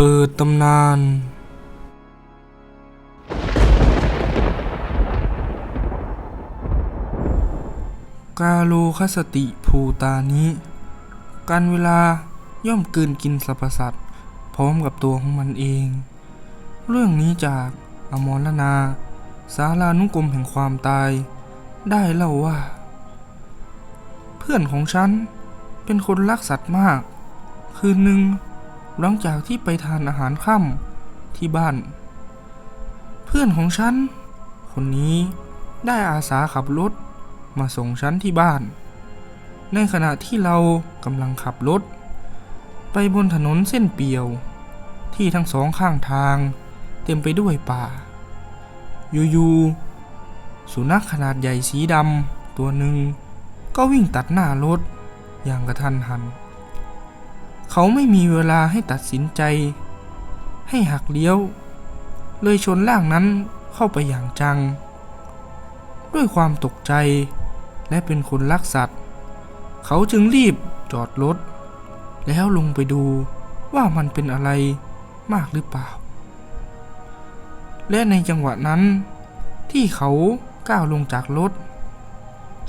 เปิดตำนาน กาโลคสติภูตานิ การเวลาย่อมกลืนกินสรรพสัตว์พร้อมกับตัวของมันเอง เรื่องนี้จากอมรนา สารานุกรมแห่งความตาย ได้เล่าว่า เพื่อนของฉันเป็นคนรักสัตว์มาก คืนหนึ่ง หลังจากที่ไปทานอาหารค่ำที่บ้าน เพื่อนของฉัน คนนี้ได้อาสาขับรถมาส่งฉันที่บ้าน ในขณะที่เรากำลังขับรถ ไปบนถนนเส้นเปียว ที่ทั้งสองข้างทางเต็มไปด้วยป่า อยู่ๆสุนัขขนาดใหญ่สีดำตัวหนึ่งก็วิ่งตัดหน้ารถอย่างกระทันหัน เขาไม่มีเวลาให้ตัดสินใจ ให้หักเลี้ยว เลยชนร่างนั้นเข้าไปอย่างจัง ด้วยความตกใจและเป็นคนรักสัตว์ เขาจึงรีบจอดรถ แล้วลงไปดูว่ามันเป็นอะไรมากหรือเปล่า และในจังหวะนั้น ที่เขาก้าวลงจากรถ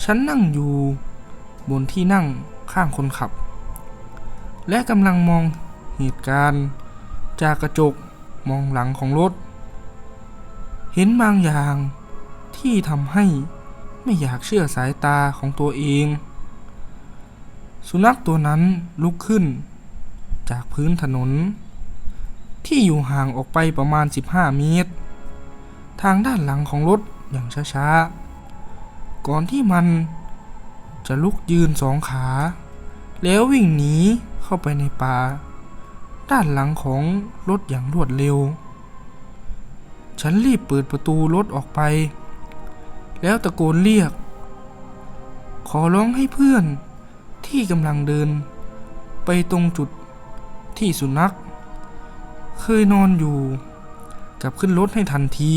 ฉันนั่งอยู่บนที่นั่งข้างคนขับ และกำลังมองเหตุการณ์ จากกระจกมองหลังของรถ เห็นบางอย่างที่ทำให้ไม่อยากเชื่อสายตาของตัวเอง สุนัขตัวนั้นลุกขึ้น จากพื้นถนน ที่อยู่ห่างออกไปประมาณ 15 เมตร ทางด้านหลังของรถอย่างช้าๆ ก่อนที่มันจะลุกยืนสองขา แล้ววิ่งหนี เข้าไปในป่า ด้านหลังของรถอย่างรวดเร็ว ฉันรีบเปิดประตูรถออกไป แล้วตะโกนเรียก ขอร้องให้เพื่อนที่กำลังเดิน ไปตรงจุดที่สุนัข เคยนอนอยู่ กลับขึ้นรถให้ทันที